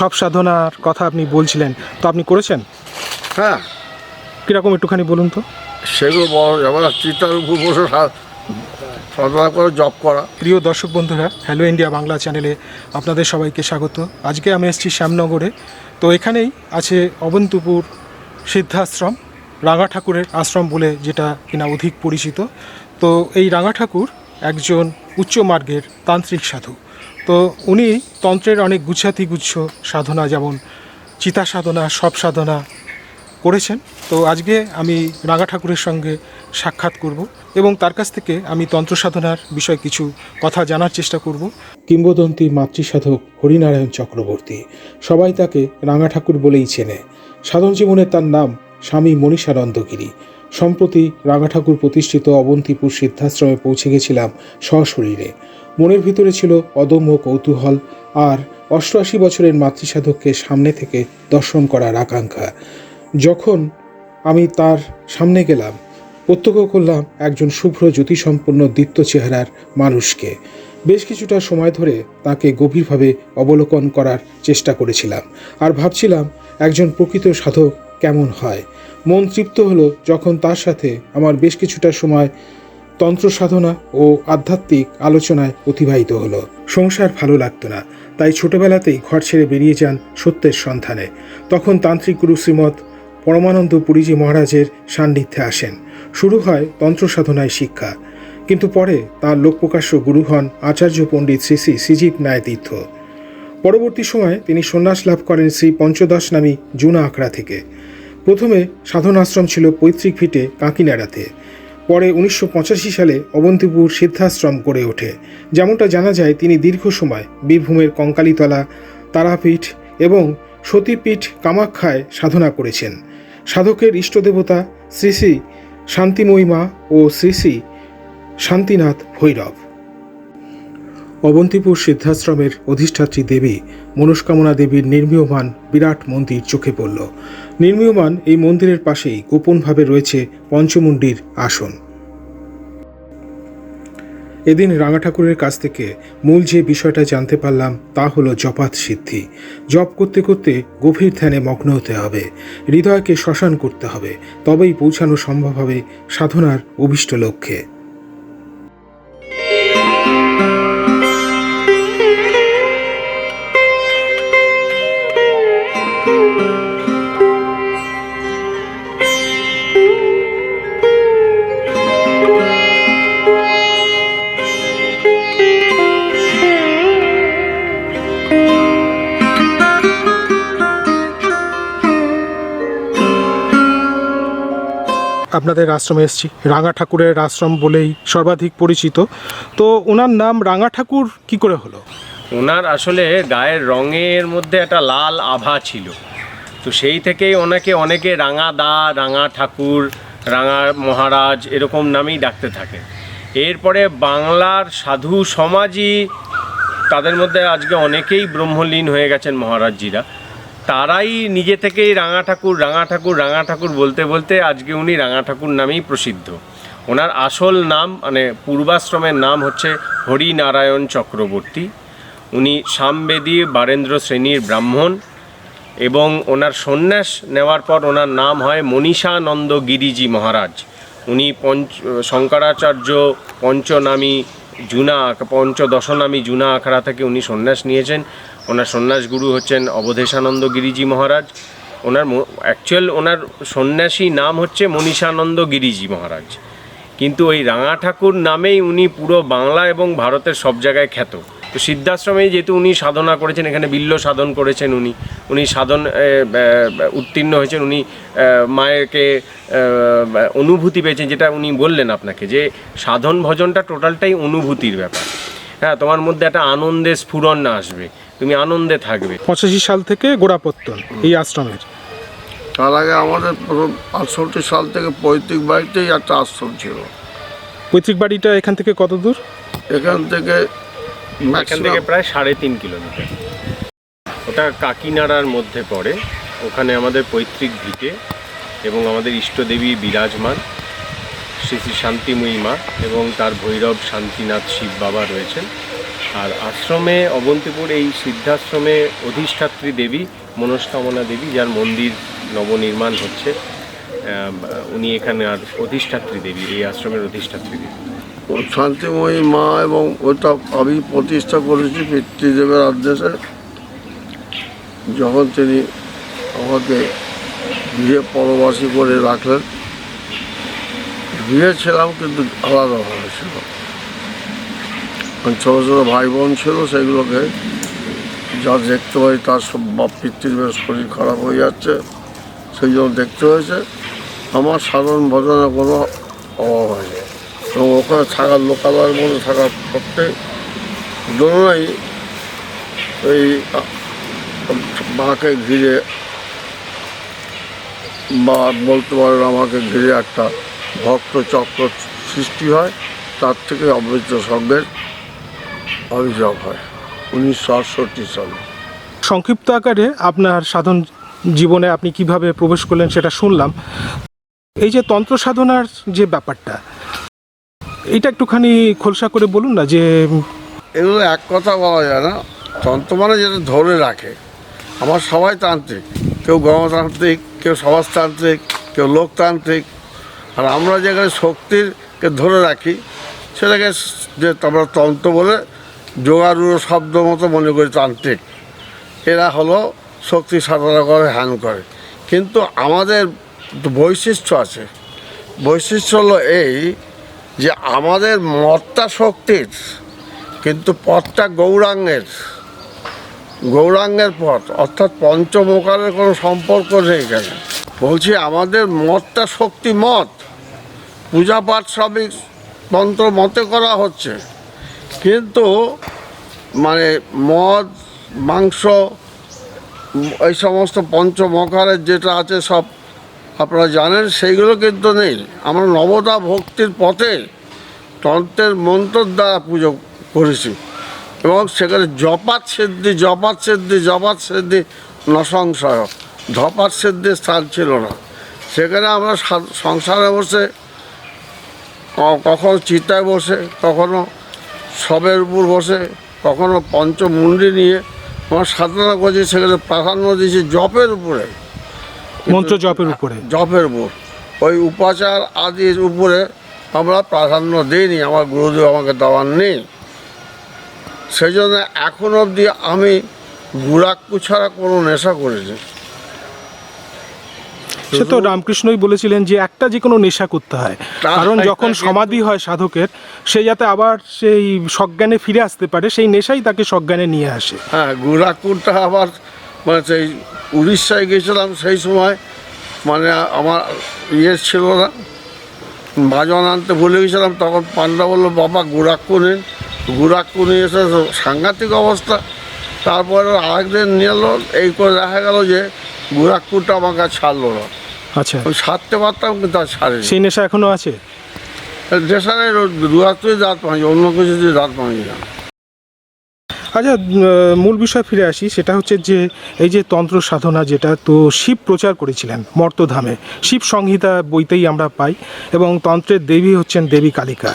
সব সাধনার কথা আপনি বলছিলেন তো আপনি করেছেন? হ্যাঁ। কীরকম একটুখানি বলুন তো। সেগুলো বড় আবার চিতার উপর বসে সাধনা করে জব করা। প্রিয় দর্শক বন্ধুরা হ্যালো ইন্ডিয়া বাংলা চ্যানেলে আপনাদের সবাইকে স্বাগত। আজকে আমি এসেছি শ্যামনগরে। তো এখানেই আছে অবন্তপুর সিদ্ধাশ্রম রাঙা ঠাকুরের আশ্রম বলে যেটা কিনা অধিক পরিচিত। তো এই রাঙা ঠাকুর একজন উচ্চ মার্গের তান্ত্রিক সাধু। তো উনি তন্ত্রের অনেক গুচ্ছাতি গুচ্ছ সাধনা, যেমন চিতা সাধনা, সব সাধনা করেছেন। তো আজকে আমি রাঙা ঠাকুরের সঙ্গে সাক্ষাৎ করব এবং তার কাছ থেকে আমি তন্ত্র সাধনার বিষয়ে কিছু কথা জানার চেষ্টা করব। কিংবদন্তি মাতৃসাধক হরিনারায়ণ চক্রবর্তী, সবাই তাকে রাঙা ঠাকুর বলেই চেনে। সাধন জীবনে তার নাম স্বামী মনীষানন্দগিরি। সম্প্রতি রাঙা ঠাকুর প্রতিষ্ঠিত অবন্তিপুর সিদ্ধাশ্রমে পৌঁছে গেছিলাম সশরীরে। মনের ভিতরে ছিল অদম্য কৌতূহল আর অষ্টআশি বছরের মাতৃসাধককে সামনে থেকে দর্শন করার আকাঙ্ক্ষা। যখন আমি তার সামনে গেলাম, প্রত্যক্ষ করলাম একজন শুভ্র জ্যোতিসম্পন্ন দীপ্ত চেহারার মানুষকে। বেশ কিছুটা সময় ধরে তাকে গভীরভাবে অবলোকন করার চেষ্টা করেছিলাম। আর ভাবছিলাম, একজন প্রকৃত সাধক কেমন হয়? মন তৃপ্ত হলো যখন তার সাথে আমার বেশ কিছুটা সময় তন্ত্র সাধনা ও আধ্যাত্মিক আলোচনায় অতিবাহিত হলো। সংসার ভালো লাগতো না, তাই ছোটবেলাতেই ঘর ছেড়ে বেরিয়ে যান সত্যের সন্ধানে। তখন তান্ত্রিক গুরু শ্রীমৎ পরমানন্দ পুরীজি মহারাজের সান্নিধ্যে আসেন। শুরু হয় তন্ত্র সাধনায় শিক্ষা। কিন্তু পরে তার লোকপ্রকাশ্য গুরু হন আচার্য পণ্ডিত শ্রী শ্রী শ্রীজীব নায় তীর্থ পরবর্তী সময়ে তিনি সন্ন্যাস লাভ করেন শ্রী পঞ্চদাস নামী জুনা আখড়া থেকে। প্রথমে সাধনাশ্রম ছিল পৈতৃক ভিটে কাঁকিনাড়াতে। পরে উনিশশো পঁচাশি সালে অবন্তিপুর সিদ্ধাশ্রম গড়ে ওঠে। যেমনটা জানা যায়, তিনি দীর্ঘ সময় বীরভূমের কঙ্কালীতলা, তারাপীঠ এবং সতীপীঠ কামাখ্যায় সাধনা করেছেন। সাধকের ইষ্টদেবতা শ্রী শ্রী শান্তিময়ী মা ও শ্রী শ্রী শান্তিনাথ ভৈরব। অবন্তিপুর সিদ্ধাশ্রমের অধিষ্ঠাত্রী দেবী মনস্কামনা দেবীর নির্মীয়মান বিরাট মন্দির চোখে পড়ল। নির্মীয়মান এই মন্দিরের পাশেই গোপনভাবে রয়েছে পঞ্চমুণ্ডির আসন। এদিন রাঙা ঠাকুরের কাছ থেকে মূল যে বিষয়টা জানতে পারলাম তা হলো জপাত সিদ্ধি। জপ করতে করতে গভীর ধ্যানে মগ্ন হতে হবে। হৃদয়কে শ্মশান করতে হবে। তবেই পৌঁছানো সম্ভব হবে সাধনার অভিষ্ট লক্ষ্যে। আপনাদের আশ্রমে এসেছি। রাঙা ঠাকুরের আশ্রম বলেই সর্বাধিক পরিচিত। তো ওনার নাম রাঙা ঠাকুর কি করে হলো? ওনার আসলে গায়ের রঙের মধ্যে একটা লাল আভা ছিল। তো সেই থেকেই ওনাকে অনেকে রাঙা দা, রাঙা ঠাকুর, রাঙা মহারাজ এরকম নামেই ডাকতে থাকে। এরপরে বাংলার সাধু সমাজই তাদের মধ্যে আজকে অনেকেই ব্রহ্মলীন হয়ে গেছেন মহারাজজিরা। তারাই নিজে থেকেই রাঙা ঠাকুর রাঙা ঠাকুর রাঙা ঠাকুর বলতে বলতে আজকে উনি রাঙা ঠাকুর নামেই প্রসিদ্ধ। ওনার আসল নাম মানে পূর্বাশ্রমের নাম হচ্ছে হরিনারায়ণ চক্রবর্তী। উনি সামবেদী বারেন্দ্র শ্রেণির ব্রাহ্মণ এবং ওনার সন্ন্যাস নেওয়ার পর ওনার নাম হয় মনীষানন্দ গিরিজি মহারাজ। উনি পঞ্চ, শঙ্করাচার্য পঞ্চনামী জুনা, পঞ্চদশনামী জুনা আখড়া থেকে উনি সন্ন্যাস নিয়েছেন। ওনার সন্ন্যাস গুরু হচ্ছেন অবধেশানন্দ গিরিজি মহারাজ। ওনার অ্যাকচুয়াল ওনার সন্ন্যাসী নাম হচ্ছে মনীষানন্দ গিরিজি মহারাজ। কিন্তু ওই রাঙা ঠাকুর নামেই উনি পুরো বাংলা এবং ভারতের সব জায়গায় খ্যাত। তো সিদ্ধাশ্রমে যেহেতু উনি সাধনা করেছেন, এখানে বিল্ল সাধন করেছেন উনি উনি সাধন উত্তীর্ণ হয়েছেন, উনি মায়েরকে অনুভূতি পেয়েছেন, যেটা উনি বললেন আপনাকে, যে সাধন ভজনটা টোটালটাই অনুভূতির ব্যাপার। হ্যাঁ তোমার মধ্যে একটা আনন্দের স্ফুরণ আসবে। তুমি আনন্দে থাকবে। পঁচাশি সাল থেকে গোড়াপত্তন এই আশ্রমের। তার আগে আমাদের আটষট্টি সাল থেকে পৈতৃক বাড়িতেই একটা আশ্রম ছিল। পৈতৃক বাড়িটা এখান থেকে কত দূর? এখান থেকে এখান থেকে প্রায় সাড়ে তিন কিলোমিটার। ওটা কাকিনাড়ার মধ্যে পড়ে। ওখানে আমাদের পৈতৃক ভিটে এবং আমাদের ইষ্টদেবী বিরাজমান শ্রী শ্রী শান্তিময়ী মা এবং তার ভৈরব শান্তিনাথ শিব বাবা রয়েছেন। আর আশ্রমে, অবন্তিপুর এই সিদ্ধাশ্রমে অধিষ্ঠাত্রী দেবী, মনস্কামনা দেবী, যার মন্দির নবনির্মাণ হচ্ছে উনি এখানে আর অধিষ্ঠাত্রী দেবী, এই আশ্রমের অধিষ্ঠাত্রী দেবী। শান্তিময়ী মা এবং ওটা আমি প্রতিষ্ঠা করেছি পিতৃদেবের আদেশে। যখন তিনি আমাকে বিয়ে পরবাসী করে রাখলেন বিয়ে ছিলাম কিন্তু আলাদাভাবে ছিল কারণ ছোটো ছোটো ভাই বোন ছিল, সেগুলোকে যা দেখতে পাই তার সব বাপ পিতৃদেবের শরীর খারাপ হয়ে যাচ্ছে, সেই জন্য দেখতে হয়েছে। আমার সাধারণ ভজনে কোনো অভাব হয়নি। এবং ওখানে থাকার লোকালয়ের মধ্যে থাকার সত্ত্বে দোনোই এই মাকে ঘিরে বা বলতে পারেন আমাকে ঘিরে একটা ভক্ত চক্র সৃষ্টি হয়, তার থেকে অমৃত সঙ্গের অভিযোগ হয়। উনিশশো আটষট্টি সালে। সংক্ষিপ্ত আকারে আপনার সাধন জীবনে আপনি কীভাবে প্রবেশ করলেন সেটা শুনলাম। এই যে তন্ত্র সাধনার যে ব্যাপারটা এটা একটুখানি খোলসা করে বলুন না যে এগুলো এক কথা বলা যায় না। তন্ত্র মানে যেটা ধরে রাখে। আমার সবাই তান্ত্রিক। কেউ গণতান্ত্রিক কেউ সমাজতান্ত্রিক কেউ লোকতান্ত্রিক। আর আমরা যেখানে শক্তিরকে ধরে রাখি সেটাকে যে আমরা তন্ত্র বলে যোগারুড়ো শব্দ মতো মনে করি তান্ত্রিক এরা হলো শক্তি সাধনা করে হ্যান করে। কিন্তু আমাদের বৈশিষ্ট্য আছে। বৈশিষ্ট্য হলো এই যে আমাদের মতটা শক্তির, কিন্তু পথটা গৌরাঙ্গের। গৌরাঙ্গের পথ, অর্থাৎ পঞ্চমকারের কোনো সম্পর্ক নেই এখানে। বলছি আমাদের মতটা শক্তি মত পূজা পাঠ সবই মন্ত্র মতে করা হচ্ছে। কিন্তু মানে মদ, মাংস, এই সমস্ত পঞ্চমকারের যেটা আছে সব আপনারা জানেন, সেইগুলো কিন্তু নেই। আমরা নবদা ভক্তির পথে তন্ত্রের মন্ত্রের দ্বারা পুজো করেছি। এবং সেখানে জপাত সিদ্ধি জপাত সিদ্ধি জপাত সিদ্ধি, নসংশয়। ধপাত সিদ্ধির স্থান ছিল না। সেখানে আমরা সংসারে বসে কখনো চিতায় বসে, কখনো সবের উপর বসে কখনো পঞ্চমুন্ডি নিয়ে আমার সাধনা করছি সেখানে প্রাধান্য দিয়েছি জপের উপরে। মন্ত্র জপের উপরে? জপের উপর। ওই উপাচার আদির উপরে আমরা প্রাধান্য দিইনি আমার গুরুদেব আমাকে দেওয়ার নেই। সেই জন্য এখন অবধি আমি গুড়াক্কু ছাড়া কোনো নেশা করিনি। সে তো রামকৃষ্ণই বলেছিলেন যে একটা যে কোনো নেশা করতে হয়। কারণ যখন সমাধি হয় সাধকের সে যাতে আবার সেই সজ্ঞানে ফিরে আসতে পারে সেই নেশাই তাকে সজ্ঞানে নিয়ে আসে। হ্যাঁ গুড়াক্কুরটা আবার মানে সেই উড়িষ্যায় গেছিলাম সেই সময় মানে আমার ইয়ে ছিল না। বাজন আনতে ভুলে গেছিলাম তখন পান্ডা বলল বাবা গুড়াক্কু নিন গুড়াক্কু নিয়ে এসে সাংঘাতিক অবস্থা। তারপরে আরেকদিন নিয়ে এলো এই করে দেখা গেল যে গুড়াক্কুরটা আমাকে আর ছাড়লো না। আচ্ছা। আমি ছাড়তে পারতাম কিন্তু আর ছাড়িনি। সেই নেশা এখনও আছে? দেশানে দুরাত্রি দাঁত ভাঙি অন্য কিছু দিয়ে দাঁত ভাঙি না। আচ্ছা মূল বিষয় ফিরে আসি সেটা হচ্ছে যে এই যে তন্ত্র সাধনা যেটা তো শিব প্রচার করেছিলেন মর্তধামে। শিব সংহিতা বইতেই আমরা পাই এবং তন্ত্রের দেবী হচ্ছেন দেবী কালিকা।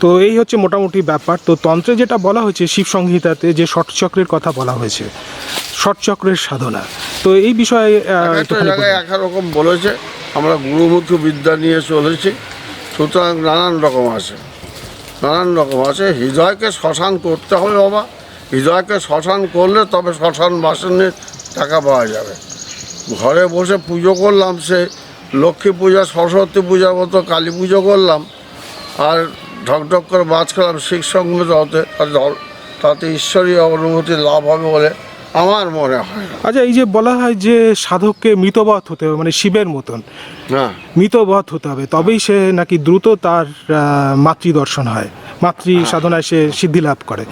তো এই হচ্ছে মোটামুটি ব্যাপার। তো তন্ত্রে যেটা বলা হয়েছে শিব সংহিতাতে যে ষটচক্রের কথা বলা হয়েছে ষটচক্রের সাধনা। তো এই বিষয়ে। এক এক রকম বলেছে আমরা গুরুমুখী বিদ্যা নিয়ে চলেছি সুতরাং নানান রকম আছে। নানান রকম আছে হৃদয়কে শ্মশান করতে হবে বাবা হৃদয়কে শ্মশান করলে তবে শ্মশান বাসনের টাকা পাওয়া যাবে। ঘরে বসে পুজো করলাম সে লক্ষ্মী পূজা সরস্বতী পূজার মতো কালী পুজো করলাম আর ঢকঢক করে বাজ খেলাম শিখ সংগত হতে তাতে ঈশ্বরীয় অনুভূতি লাভ হবে বলে আমার মনে হয়। আচ্ছা এই যে বলা হয় যে সাধককে মৃতবধ হতে হবে মানে শিবের মতন। হ্যাঁ। মৃতবধ হতে হবে তবেই সে নাকি দ্রুত তার আহ, মাতৃদর্শন হয় মাতৃ সাধনায় সে সিদ্ধি লাভ করে।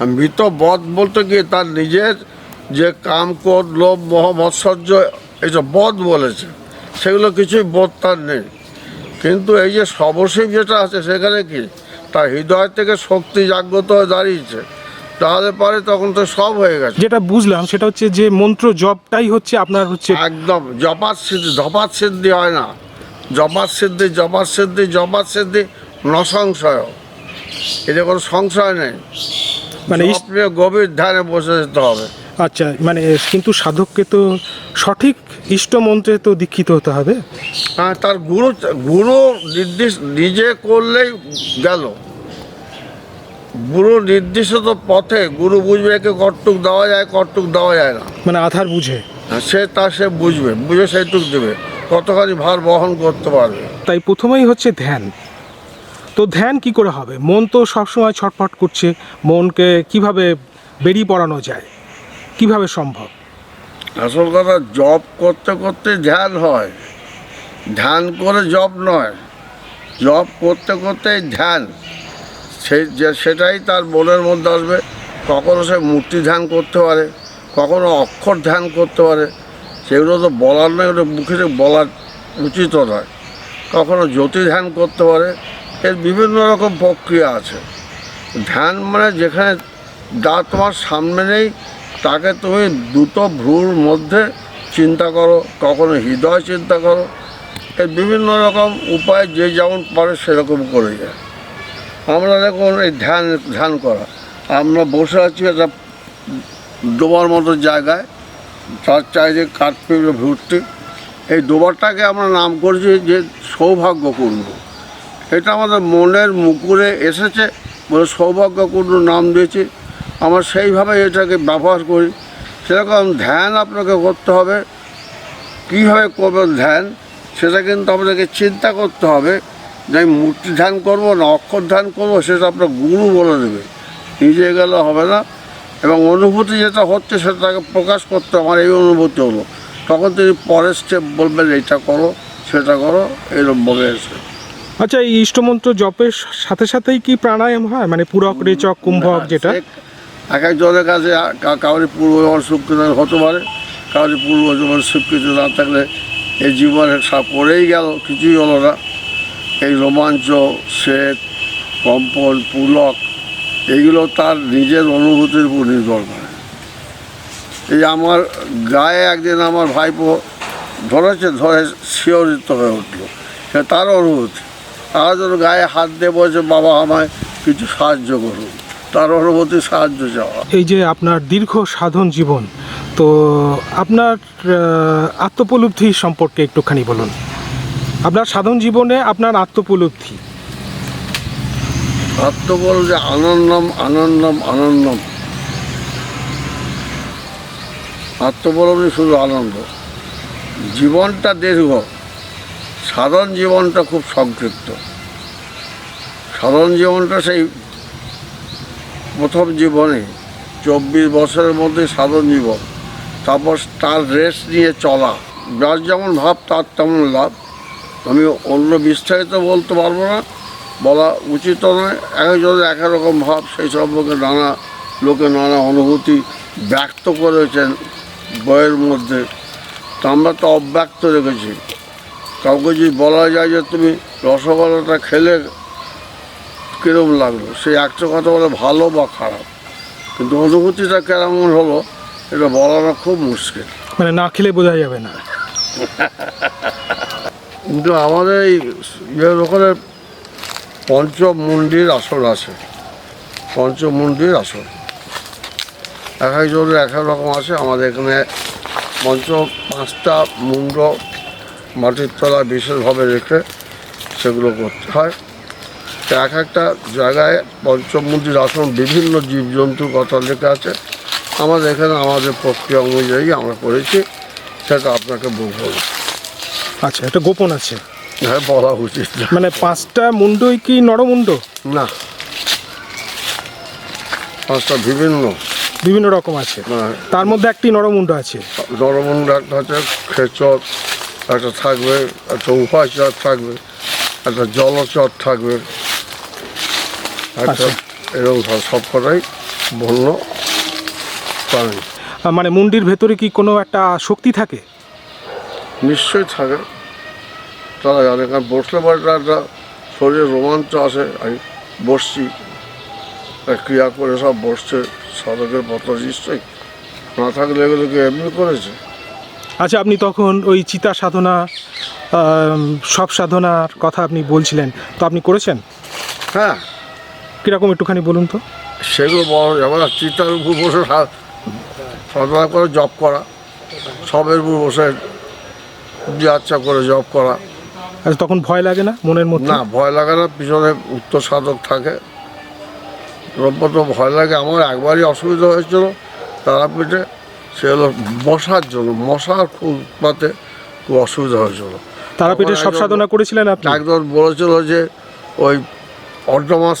আর মৃত বধ বলতে গিয়ে তার নিজের যে কাম ক্রোধ লোভ মোহ মৎসর্য এইসব বধ বলেছে সেগুলো কিছুই বোধ তার নেই। কিন্তু এই যে সবশিব যেটা আছে সেখানে কি? তার হৃদয় থেকে শক্তি জাগ্রত হয়ে দাঁড়িয়েছে। তাহলে পরে তখন তো সব হয়ে গেছে। যেটা বুঝলাম সেটা হচ্ছে যে মন্ত্র জপটাই হচ্ছে আপনার হচ্ছে একদম জপাত সিদ্ধি ধপাত সিদ্ধি হয় না। জপাত সিদ্ধি জপাত সিদ্ধি জপাত সিদ্ধি নসংশয়। এতে কোনো সংশয় নেই। মানে গভীর ধারে বসে যেতে হবে। আচ্ছা মানে কিন্তু সাধককে তো সঠিক ইষ্ট মন্ত্রে তো দীক্ষিত হতে হবে। হ্যাঁ তার গুরু গুরু নির্দেশ নিজে করলেই গেল। গুরু নির্দিষ্ট পথে গুরু বুঝবে একে কটুক দেওয়া যায় কটুক দেওয়া যায় না। মানে আধার বুঝে। আর সে তা সে বুঝবে বুঝে সেইটুক দেবে। কতখানি ভার বহন করতে পারবে। তাই প্রথমেই হচ্ছে ধ্যান। তো ধ্যান কি করে হবে? মন তো সবসময় ছটফট করছে। মনকে কীভাবে বেরিয়ে পড়ানো যায়? কীভাবে সম্ভব? আসল কথা জব করতে করতে ধ্যান হয়। ধ্যান করে জব নয়। জব করতে করতে ধ্যান। যে, সেটাই তার মনের মধ্যে আসবে। কখনো সে মূর্তি ধ্যান করতে পারে, কখনো অক্ষর ধ্যান করতে পারে। সেগুলো তো বলার নয়, ওটা মুখে বলার উচিত নয়। কখনো জ্যোতি ধ্যান করতে পারে এর বিভিন্ন রকম প্রক্রিয়া আছে। ধ্যান মানে যেখানে যা তোমার সামনে নেই, তাকে তুমি দুটো ভ্রুর মধ্যে চিন্তা করো, কখনো হৃদয় চিন্তা করো। এর বিভিন্ন রকম উপায় যে যেমন পারে সেরকম করে যায়। আমরা দেখুন এই ধ্যান ধ্যান করা। আমরা বসে আছি একটা ডোবার মতো জায়গায়, তার চাইছে কাঠপিড়ে ভর্তি। এই ডোবারটাকে আমরা নাম করেছি যে সৌভাগ্যপূর্ণ। এটা আমাদের মনের মুকুরে এসেছে, বলে সৌভাগ্যপূর্ণ নাম দিয়েছি। আমরা সেইভাবে এটাকে ব্যবহার করি। সেরকম ধ্যান আপনাকে করতে হবে। কীভাবে করবেন ধ্যান? সেটা কিন্তু আপনাকে চিন্তা করতে হবে যে আমি মূর্তি ধ্যান করব না, অক্ষর ধ্যান করব, সেটা আপনার গুরু বলে দেবে। নিজে গেলে হবে না। এবং অনুভূতি যেটা হচ্ছে সেটাকে প্রকাশ করতে আমার এই অনুভূতি হলো। তখন তিনি পরের স্টেপ বলবেন, এইটা করো, সেটা করো। এরকম বলে এসে আচ্ছা এই ইষ্টমন্ত্র জপের সাথে সাথেই কি প্রাণায়াম হয়? মানে পুরক রেচক কুম্ভক যেটা? এক একজনের কাছে কাউরি পূর্বজন্ম স্বীকৃত হতে পারে কাউরি পূর্বজন্ম স্বীকৃত না থাকলে এই জীবনে পড়েই গেল কিছুই হলো না। এই রোমাঞ্চ শ্বেত কম্পন পুলক এইগুলো তার নিজের অনুভূতির উপর নির্ভর করে। এই আমার গায়ে একদিন আমার ভাইপো ধরেছে ধরে শিহরিত হয়ে উঠল। সে তার অনুভূতি। যেন গায়ে হাত দিয়ে বলছে বাবা আমায় কিছু সাহায্য করুন। তার অনুভূতি সাহায্য চাওয়া। এই যে আপনার দীর্ঘ সাধন জীবন তো আপনার আত্মপলব্ধি সম্পর্কে একটুখানি বলুন। আপনার সাধন জীবনে আপনার আত্মপলব্ধি। আত্মবল যে আনন্দম আনন্দম আনন্দম। আত্মবলবী শুধু আনন্দ। জীবনটা দীর্ঘ। সাধারণ জীবনটা খুব সংক্ষিপ্ত। সাধারণ জীবনটা সেই প্রথম জীবনে, চব্বিশ বছরের মধ্যে সাধারণ জীবন। তারপর তার রেস্ট নিয়ে চলা। যার যেমন ভাব, তার তেমন লাভ। আমি অন্য বিস্তারিত বলতে পারব না। বলা উচিত নয় এক একজনের এক এক রকম ভাব, সেই সম্পর্কে নানা লোকে নানা অনুভূতি ব্যক্ত করেছেন বইয়ের মধ্যে। তা আমরা তো অব্যক্ত রেখেছি। কাউকে যদি বলা যায় যে তুমি রসগোল্লাটা খেলে কীরকম লাগল? সেই একটা কথা বলে ভালো বা খারাপ। কিন্তু অনুভূতিটা কেমন হলো এটা বলাটা খুব মুশকিল। মানে না খেলে বোঝা যাবে না। কিন্তু আমাদের এই ইয়ের ওখানে পঞ্চমুণ্ডির আসর আছে। পঞ্চমুণ্ডির আসর এক একজনের এক এক রকম আছে আমাদের এখানে পঞ্চ পাঁচটা মুন্ড মাটির তলা বিশেষভাবে রেখে সেগুলো করতে হয়। তো এক একটা জায়গায় পঞ্চমুণ্ডির আসন বিভিন্ন জীবজন্তুর কথা লেখা আছে। আমাদের এখানে আমাদের প্রক্রিয়া অনুযায়ী আমরা করেছি সেটা আপনাকে বলব আচ্ছা এটা গোপন আছে? হ্যাঁ বলা উচিত। মানে পাঁচটা মুন্ডই কি নরমুণ্ড না। পাঁচটা বিভিন্ন। বিভিন্ন রকম আছে। হ্যাঁ, তার মধ্যে একটি নরমুণ্ড আছে। নরমুণ্ড একটা হচ্ছে খেচর একটা থাকবে একটা উপাচর থাকবে একটা জলচর থাকবে। একটা আচ্ছা। এরকম সব সবকটাই বন্য প্রাণী। মানে মুন্ডির ভেতরে কি কোনো একটা শক্তি থাকে? নিশ্চয়ই থাকে। তারা জানে কারণ বসলে পরে একটা- শরীরে রোমাঞ্চ আসে আমি বসছি। ক্রিয়া করে সব বসছে সাধকের পত্র নিশ্চয়ই। না থাকলে এগুলোকে এমনি করেছে। আচ্ছা আপনি তখন ওই চিতা সাধনা সব সাধনার কথা আপনি বলছিলেন তো আপনি করেছেন? হ্যাঁ। কীরকম একটুখানি বলুন তো। সেগুলো যেমন চিতার উপর বসে সাধনা করে জব করা। সবের উপর বসে যাত্রা করে জব করা। আচ্ছা তখন ভয় লাগে না মনের মধ্যে? না ভয় লাগে না পিছনে উত্তর সাধক থাকে। দ্রব্য তো ভয় লাগে আমার একবারই অসুবিধা হয়েছিল তারাপীঠে। সে হলো মশার জন্য মশার খুব পাতে খুব অসুবিধা হয়েছিল। তারাপীঠে সব সাধনা করেছিলেন আপনি? একদম বলেছিল যে ওই অর্ধ মাস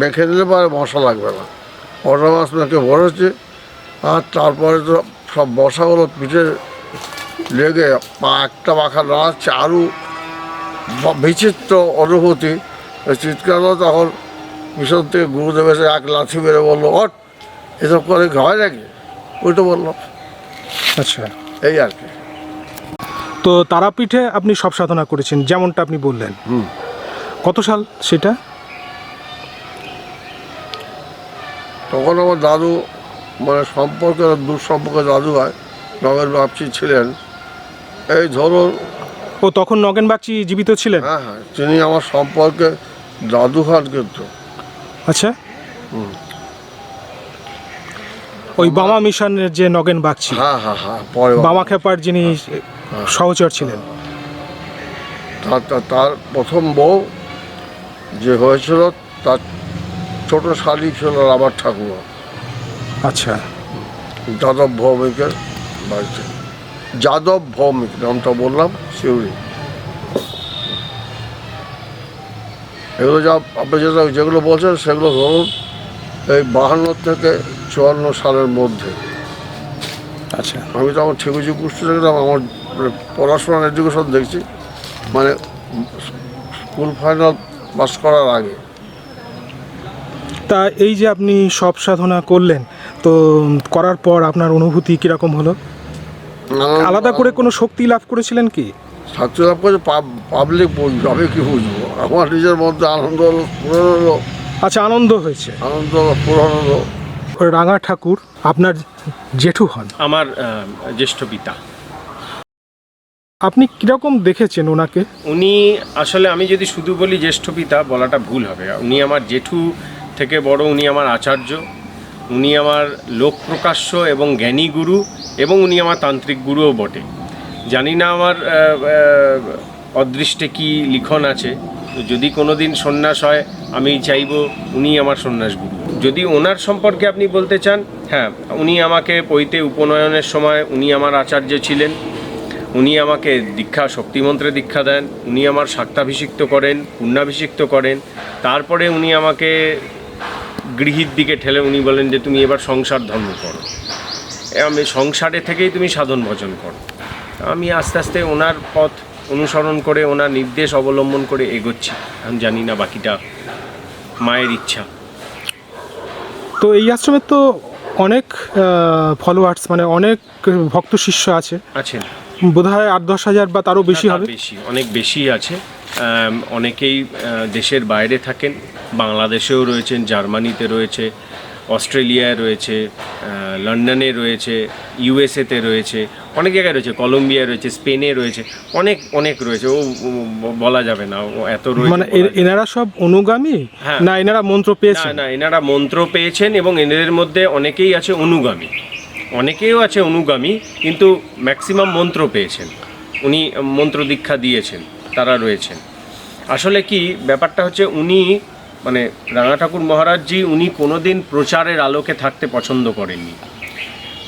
মেখে দিলে পরে মশা লাগবে না। অর্ধ মাস মেখে ভরেছে আর তারপরে তো সব মশাগুলো পিঠে লেগে পা একটা পাখা দাঁড়াচ্ছে আরও বিচিত্র অনুভূতি। চিৎকার তখন মিশন থেকে গুরুদেব এসে এক লাথি মেরে বলল অট এসব করে হয় নাকি? ওইটা বলল আচ্ছা। এই আর কি। তো তারাপীঠে আপনি সব সাধনা করেছেন যেমনটা আপনি বললেন। হুম। কত সাল সেটা? তখন আমার দাদু মানে সম্পর্কে দূর সম্পর্কে দাদু হয় নগেন বাপচি ছিলেন। এই ধরুন ও তখন নগেন বাগচি জীবিত ছিলেন? হ্যাঁ হ্যাঁ তিনি আমার সম্পর্কে দাদু হন কিন্তু। আচ্ছা। ওই বামা মিশনের যে নগেন বাগচি হ্যাঁ হ্যাঁ হ্যাঁ পরে বামা খেপার যিনি সহচর ছিলেন। তার প্রথম বউ যে হয়েছিল তার ছোট শালি ছিল রাবার ঠাকুর আচ্ছা। যাদব ভৌমিকের বাড়িতে। যাদব ভৌমিক নামটা বললাম শিউরি এগুলো যা আপনি যেটা যেগুলো বলছেন সেগুলো ধরুন এই বাহান্ন থেকে চুয়ান্ন সালের মধ্যে। আচ্ছা। আমি তো আমার ঠিকুচি পুষ্টি দেখলাম আমার মানে পড়াশোনার এডুকেশন দেখছি। মানে স্কুল ফাইনাল পাস করার আগে। তা এই যে আপনি সব সাধনা করলেন তো করার পর আপনার অনুভূতি কীরকম হলো? আলাদা করে কোনো শক্তি লাভ করেছিলেন কি? ছাত্র লাভ করে পাবলিক বুঝবে আমি কি বুঝব? আমার নিজের মধ্যে আনন্দ হলো আচ্ছা আনন্দ হয়েছে। আনন্দ হলো পূরণ হলো। রাঙা ঠাকুর আপনার জেঠু হন। আমার জ্যেষ্ঠ পিতা। আপনি কীরকম দেখেছেন ওনাকে? উনি আসলে আমি যদি শুধু বলি জ্যেষ্ঠ পিতা বলাটা ভুল হবে। উনি আমার জেঠু থেকে বড় উনি আমার আচার্য উনি আমার লোক প্রকাশ্য এবং জ্ঞানী গুরু এবং উনি আমার তান্ত্রিক গুরুও বটে। জানি না আমার অদৃষ্টে কি লিখন আছে। তো যদি কোনো দিন সন্ন্যাস হয়, আমি চাইব উনি আমার সন্ন্যাস গুরু। যদি ওনার সম্পর্কে আপনি বলতে চান হ্যাঁ উনি আমাকে পৈতে উপনয়নের সময় উনি আমার আচার্য ছিলেন, উনি আমাকে দীক্ষা, শক্তিমন্ত্রে দীক্ষা দেন, উনি আমার শাক্তাভিষিক্ত করেন, পুণ্যাভিষিক্ত করেন, তারপরে উনি আমাকে গৃহীর দিকে ঠেলে উনি বলেন যে তুমি এবার সংসার ধর্ম করো। আমি সংসারে থেকেই তুমি সাধন ভজন করো। আমি আস্তে আস্তে ওনার পথ অনুসরণ করে ওনার নির্দেশ অবলম্বন করে এগোচ্ছি। আমি জানি না বাকিটা মায়ের ইচ্ছা। তো এই আশ্রমের তো অনেক ফলোয়ার্স মানে অনেক ভক্ত শিষ্য আছে। আছেন। বোধহয় আট দশ হাজার বা তারও বেশি হবে। বেশি অনেক বেশি আছে। অনেকেই দেশের বাইরে থাকেন বাংলাদেশেও রয়েছেন জার্মানিতে রয়েছে অস্ট্রেলিয়ায় রয়েছে লন্ডনে রয়েছে ইউএসএতে রয়েছে অনেক জায়গায় রয়েছে কলম্বিয়ায় রয়েছে স্পেনে রয়েছে অনেক অনেক রয়েছে। ও বলা যাবে না ও এত রয়েছে মানে এনারা সব অনুগামী? হ্যাঁ। না এনারা মন্ত্র পেয়েছেন? না এনারা মন্ত্র পেয়েছেন এবং এনাদের মধ্যে অনেকেই আছে অনুগামী। অনেকেও আছে অনুগামী কিন্তু ম্যাক্সিমাম মন্ত্র পেয়েছেন। উনি মন্ত্র দীক্ষা দিয়েছেন তারা রয়েছেন। আসলে কি ব্যাপারটা হচ্ছে উনি মানে রাঙা ঠাকুর মহারাজজি, উনি কোনোদিন প্রচারের আলোকে থাকতে পছন্দ করেননি।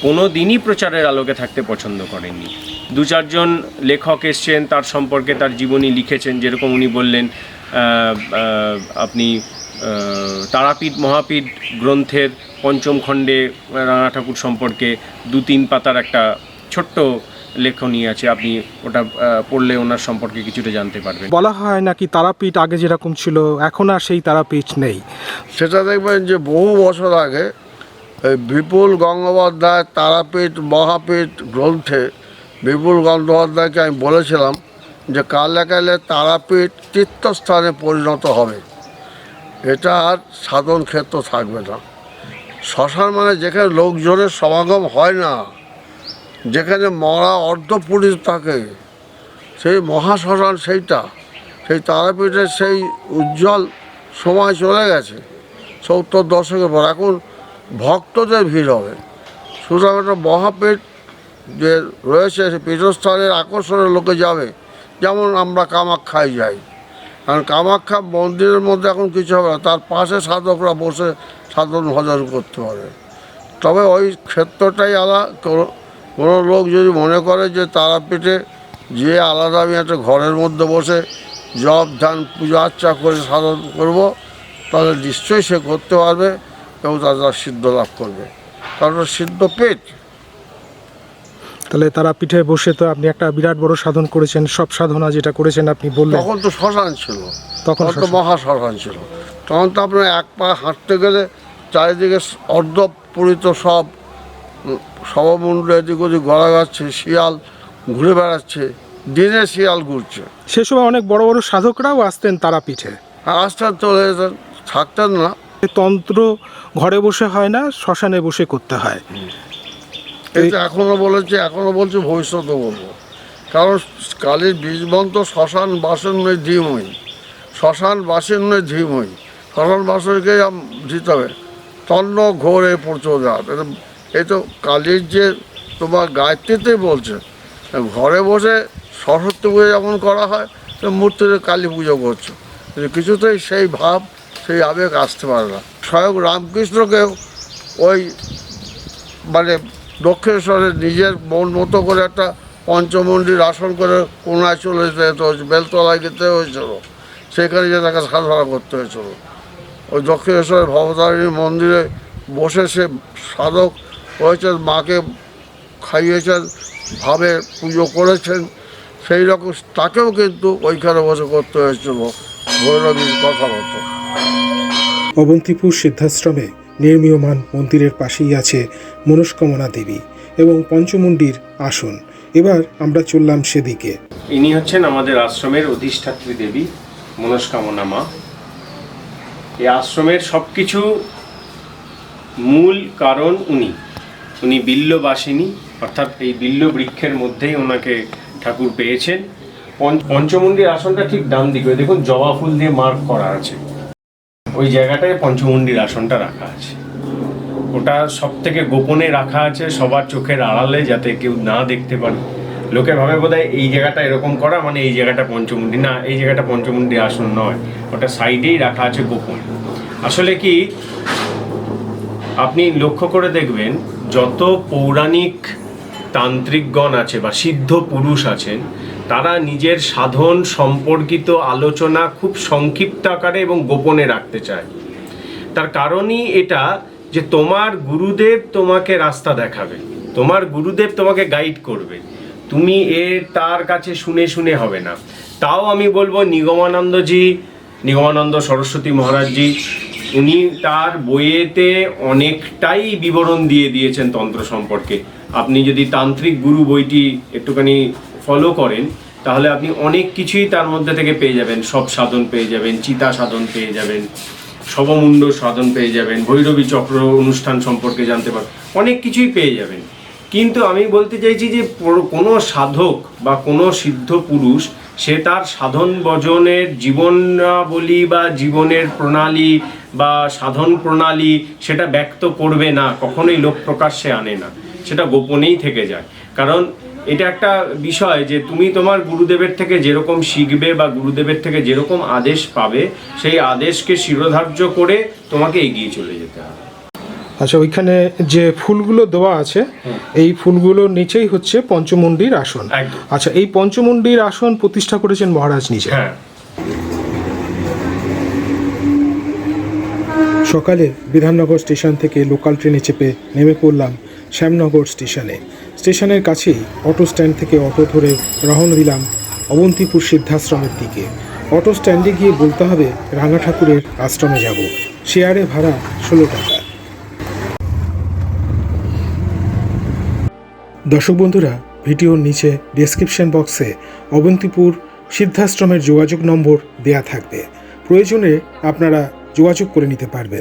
কোনো দিনই প্রচারের আলোকে থাকতে পছন্দ করেননি। দু চারজন লেখক এসছেন, তার সম্পর্কে তার জীবনী লিখেছেন, যেরকম উনি বললেন আপনি তারাপীঠ মহাপীঠ গ্রন্থের পঞ্চম খণ্ডে রাঙা ঠাকুর সম্পর্কে দু তিন পাতার একটা ছোট্ট লেখনী আছে আপনি ওটা পড়লে ওনার সম্পর্কে কিছুটা জানতে পারবেন। বলা হয় নাকি তারাপীঠ আগে যেরকম ছিল এখন আর সেই তারাপীঠ নেই? সেটা দেখবেন যে বহু বছর আগে এই বিপুল গঙ্গোপাধ্যায় তারাপীঠ মহাপীঠ গ্রন্থে বিপুল গঙ্গোপাধ্যায়কে আমি বলেছিলাম যে কালে কালে তারাপীঠ তীর্থস্থানে পরিণত হবে। এটা আর সাধন ক্ষেত্র থাকবে না। শ্মশান মানে যেখানে লোকজনের সমাগম হয় না। যেখানে মরা অর্ধপুরী থাকে, সেই মহাশ্মশান সেইটা। সেই তারাপীঠের সেই উজ্জ্বল সময় চলে গেছে, সত্তর দশকের পর। এখন ভক্তদের ভিড় হবে। সুতরাং একটা মহাপীঠ যে রয়েছে, সে পীঠস্থানের আকর্ষণের লোকে যাবে। যেমন আমরা কামাখ্যায় যাই। কারণ কামাখ্যা মন্দিরের মধ্যে এখন কিছু হবে না, তার পাশে সাধকরা বসে সাধন ভজন করতে পারে। তবে ওই ক্ষেত্রটাই আলাদা কোনো লোক যদি মনে করে যে তারাপীঠে যে আলাদা আমি একটা ঘরের মধ্যে বসে জপ ধ্যান পূজা আর্চা করে সাধন করব তাহলে নিশ্চয়ই সে করতে পারবে এবং তারা সিদ্ধ লাভ করবে। কারণ সিদ্ধ পেট। তাহলে তারা পিঠে বসে তো আপনি একটা বিরাট বড় সাধন করেছেন সব সাধনা যেটা করেছেন আপনি বললেন। তখন তো শ্মশান ছিল। তখন তো। মহা শ্মশান ছিল। তখন তো আপনার এক পা হাঁটতে গেলে চারিদিকে অর্ধপূরিত সব ওদিক গড়া যাচ্ছে শিয়াল ঘুরে বেড়াচ্ছে দিনে শিয়াল ঘুরছে। সে সময় অনেক বড় বড় সাধকরাও আসতেন তারাপীঠে। আর আস্তে আস্তে চলে যেতেন থাকতেন না। তন্ত্র ঘরে বসে হয় না শ্মশানে বসে করতে হয়। কিন্তু এখনও বলেছে এখনও বলছে ভবিষ্যতে বলব। কারণ কালীর বীজবন্ত শ্মশান বাসন্নই ধীমই শ্মশান বাসন্নই ধীমই শ্মশান বাসনকে দিতে হবে। তন্ন ঘোরে প্রচোদাত এটা এই তো কালীর যে তোমার গায়ত্রীতেই বলছে ঘরে বসে সরস্বতী পুজো যেমন করা হয়, তো মূর্তিতে কালী পুজো করছ। কিছুতেই সেই ভাব, সেই আবেগ আসতে পারে না। স্বয়ং রামকৃষ্ণকেও ওই মানে দক্ষিণেশ্বরের নিজের মন মতো করে একটা পঞ্চমন্দির আসন করে কোনায় চলে যেতে হয়েছে বেলতলায় যেতে হয়েছিল। সেখানে যে তাকে সাধনা করতে হয়েছিল। ওই দক্ষিণেশ্বরের ভবতারিণী মন্দিরে বসে সে সাধক হয়েছেন মাকে খাইয়েছেন ভাবে পুজো করেছেন সেই রকম তাকেও কিন্তু ওইখানে বসে করতে হয়েছিল ভৈরবীর কথা মতো। অবন্তিপুর সিদ্ধাশ্রমে নির্মীয়মান মন্দিরের পাশেই আছে মনস্কামনা দেবী এবং পঞ্চমুণ্ডির আসন। এবার আমরা চললাম সেদিকে। ইনি হচ্ছেন আমাদের আশ্রমের অধিষ্ঠাত্রী দেবী মনস্কামনা মা। এই আশ্রমের সব কিছু মূল কারণ উনি। উনি বিল্লবাসিনী, অর্থাৎ এই বিল্ল বৃক্ষের মধ্যেই ওনাকে ঠাকুর পেয়েছেন। পঞ্চ- পঞ্চমুণ্ডির আসনটা ঠিক ডান দিকে দেখুন জবা ফুল দিয়ে মার্ক করা আছে। ওই জায়গাটায় পঞ্চমুণ্ডির আসনটা রাখা আছে। ওটা সব থেকে গোপনে রাখা আছে সবার চোখের আড়ালে, যাতে কেউ না দেখতে পারে। লোকে ভাবে বোধ এই জায়গাটা এরকম করা মানে এই জায়গাটা পঞ্চমুণ্ডি না, এই জায়গাটা পঞ্চমুণ্ডি আসন নয়, ওটা সাইডেই রাখা আছে গোপন। আসলে কি, আপনি লক্ষ্য করে দেখবেন যত পৌরাণিক তান্ত্রিকগণ আছে বা সিদ্ধ পুরুষ আছেন, তারা নিজের সাধন সম্পর্কিত আলোচনা খুব সংক্ষিপ্ত আকারে এবং গোপনে রাখতে চায়। তার কারণই এটা যে তোমার গুরুদেব তোমাকে রাস্তা দেখাবে, তোমার গুরুদেব তোমাকে গাইড করবে। তুমি এ তার কাছে শুনে শুনে হবে না। তাও আমি বলব, নিগমানন্দজি, নিগমানন্দ সরস্বতী মহারাজজি উনি তার বইয়েতে অনেকটাই বিবরণ দিয়ে দিয়েছেন তন্ত্র সম্পর্কে। আপনি যদি তান্ত্রিক গুরু বইটি একটুখানি ফলো করেন, তাহলে আপনি অনেক কিছুই তার মধ্যে থেকে পেয়ে যাবেন। সব সাধন পেয়ে যাবেন, চিতা সাধন পেয়ে যাবেন, শবমুণ্ড সাধন পেয়ে যাবেন, ভৈরবী চক্র অনুষ্ঠান সম্পর্কে জানতে পারবেন অনেক কিছুই পেয়ে যাবেন। কিন্তু আমি বলতে চাইছি যে কোনো সাধক বা কোনো সিদ্ধ পুরুষ, সে তার সাধন ভজনের জীবনাবলী বা জীবনের প্রণালী বা সাধন প্রণালী সেটা ব্যক্ত করবে না, কখনোই লোক প্রকাশ্যে আনে না। সেটা গোপনেই থেকে যায়। কারণ এটা একটা বিষয় যে তুমি তোমার গুরুদেবের থেকে যেরকম শিখবে বা গুরুদেবের থেকে যেরকম আদেশ পাবে, সেই আদেশকে শিরোধার্য করে তোমাকে এগিয়ে চলে যেতে হবে। আচ্ছা ওইখানে যে ফুলগুলো দেওয়া আছে এই ফুলগুলোর নিচেই হচ্ছে পঞ্চমুণ্ডির আসন। আচ্ছা এই পঞ্চমুণ্ডির আসন প্রতিষ্ঠা করেছেন মহারাজ নিজে? হ্যাঁ। সকালে বিধাননগর স্টেশন থেকে লোকাল ট্রেনে চেপে নেমে পড়লাম শ্যামনগর স্টেশনে। স্টেশনের কাছেই অটো স্ট্যান্ড থেকে অটো ধরে রওনা দিলাম অবন্তিপুর সিদ্ধাশ্রমের দিকে। অটো স্ট্যান্ডে গিয়ে বলতে হবে রাঙা ঠাকুরের আশ্রমে যাব। শেয়ারে ভাড়া ষোলো টাকা। দর্শক বন্ধুরা, ভিডিওর নিচে ডেসক্রিপশন বক্সে অবন্তিপুর সিদ্ধাশ্রমের যোগাযোগ নম্বর দেয়া থাকবে। প্রয়োজনে আপনারা যোগাযোগ করে নিতে পারবেন।